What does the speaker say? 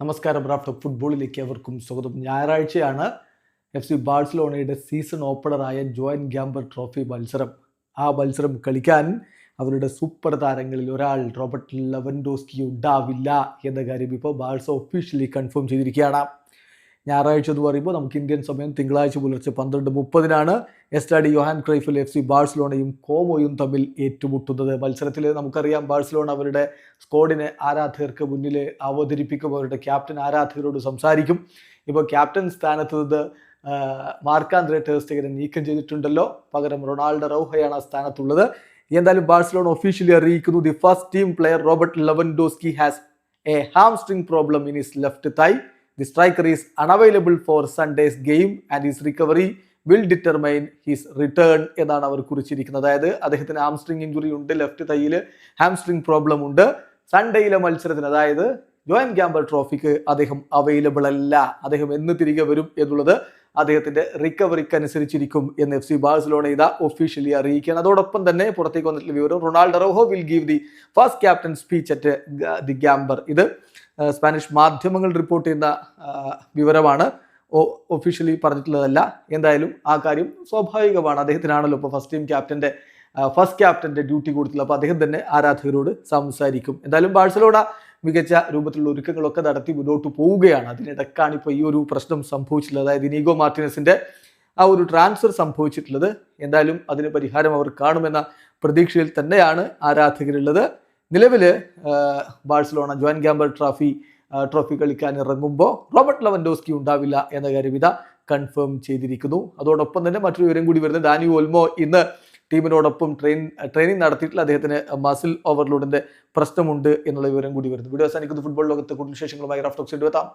നമസ്കാരം റാഫ്റ്റ് ഫുട്ബോളിലേക്ക് അവർക്കും സ്വാഗതം. ഞായറാഴ്ചയാണ് എഫ് സി ബാഴ്സലോണയുടെ സീസൺ ഓപ്പണറായ ജോയിൻ ഗ്യാമ്പർ ട്രോഫി മത്സരം. ആ മത്സരം കളിക്കാൻ അവരുടെ സൂപ്പർ താരങ്ങളിൽ ഒരാൾ റോബർട്ട് ലെവൻഡോസ്കി ഉണ്ടാവില്ല എന്ന കാര്യം ഇപ്പോൾ ബാഴ്സ ഒഫീഷ്യലി കൺഫേം ചെയ്തിരിക്കുകയാണ്. ഞായറാഴ്ച എന്ന് പറയുമ്പോൾ നമുക്ക് ഇന്ത്യൻ സമയം തിങ്കളാഴ്ച പുലർച്ചെ പന്ത്രണ്ട് മുപ്പതിനാണ്. എസ്റ്റാഡി യോഹാൻ ക്രൈഫിൽ എഫ് സി ബാഴ്സലോണയും കോമോയും തമ്മിൽ ഏറ്റുമുട്ടുന്നത്. മത്സരത്തിൽ നമുക്കറിയാം ബാഴ്സലോണ അവരുടെ സ്കോഡിനെ ആരാധകർക്ക് മുന്നിൽ അവതരിപ്പിക്കും. അവരുടെ ക്യാപ്റ്റൻ ആരാധകരോട് സംസാരിക്കും. ഇപ്പോൾ ക്യാപ്റ്റൻ സ്ഥാനത്ത് നിന്ന് മാർക്കാന്ത്ര ടേസ്റ്റഗനെ നീക്കം ചെയ്തിട്ടുണ്ടല്ലോ. പകരം റൊണാൾഡോ റൗഹയാണ് ആ സ്ഥാനത്തുള്ളത്. എന്തായാലും ബാഴ്സലോണ ഒഫീഷ്യലി അറിയിക്കുന്നു. The first team player Robert Lewandowski has a hamstring problem in is left thigh the striker is unavailable for Sunday's game and is recovery will determine his return എന്നാണ് അവർ കുറിച്ചിരിക്കുന്നത്. അതായത് അദ്ദേഹത്തിന് hamstring injury ഉണ്ട് left തൈയിൽ hamstring problem ഉണ്ട്. സൺഡേയിലെ മത്സരത്തിന് അതായത് ജോയിൻ ഗ്യാമ്പർ ട്രോഫിക്ക് അദ്ദേഹം അവൈലബിൾ അല്ല. അദ്ദേഹം എന്ന് തിരികെ വരും എന്നുള്ളത് അദ്ദേഹത്തിന്റെ റിക്കവറിക്ക് അനുസരിച്ചിരിക്കും എന്ന് എഫ് സി ബാഴ്സലോണ ഇതാ ഒഫീഷ്യലി അറിയിക്കുകയാണ്. അതോടൊപ്പം തന്നെ പുറത്തേക്ക് വന്നിട്ടുള്ള വിവരം Ronald Araujo will give the first captain speech at the Gamper ഇത് സ്പാനിഷ് മാധ്യമങ്ങൾ റിപ്പോർട്ട് ചെയ്യുന്ന ആ, വിവരമാണ്. ഒഫീഷ്യലി പറഞ്ഞിട്ടുള്ളതല്ല. എന്തായാലും ആ കാര്യം സ്വാഭാവികമാണ്. അദ്ദേഹത്തിനാണല്ലോ ഇപ്പോൾ ഫസ്റ്റ് ടീം ക്യാപ്റ്റന്റെ ഫസ്റ്റ് ക്യാപ്റ്റന്റെ ഡ്യൂട്ടി കൊടുത്തുള്ളത് അപ്പോൾ അദ്ദേഹം തന്നെ ആരാധകരോട് സംസാരിക്കും. എന്തായാലും ബാഴ്സലോണ മികച്ച രൂപത്തിലുള്ള ഒരുക്കങ്ങളൊക്കെ നടത്തി മുന്നോട്ട് പോവുകയാണ്. അതിനിടക്കാണ് ഇപ്പോൾ ഈ ഒരു പ്രശ്നം സംഭവിച്ചിട്ടുള്ളത്. അതായത് ഇനീഗോ മാർട്ടിനസിന്റെ ആ ഒരു ട്രാൻസ്ഫർ സംഭവിച്ചിട്ടുള്ളത്. എന്തായാലും അതിന് പരിഹാരം അവർ കാണുമെന്ന പ്രതീക്ഷയിൽ തന്നെയാണ് ആരാധകരുള്ളത്. നിലവിൽ Barcelona Joan Gamper trophy trophy കളിക്കാൻ ഇറങ്ങുമ്പോൾ റോബർട്ട് ലവൻഡോസ്കി ഉണ്ടാവില്ല എന്ന കാര്യം ഇതാ കൺഫേം ചെയ്തിരിക്കുന്നു. അതോടൊപ്പം തന്നെ മറ്റൊരു വിവരം കൂടി വരുന്നത് ഡാനി ഓൽമോ ഇന്ന് ടീമിനോടൊപ്പം ട്രെയിൻ ട്രെയിനിങ് നടത്തിയിട്ടില്ല അദ്ദേഹത്തിന് മസിൽ ഓവർലോഡിന്റെ പ്രശ്നമുണ്ട് എന്നുള്ള വിവരം കൂടി വരുന്നു. വീഡിയോ അവസാനിക്കുന്ന. ഫുട്ബോൾ ലോകത്ത് കൂടുതൽ വിശേഷങ്ങളുമായി റഫ്റ്റോക്സ് എത്താം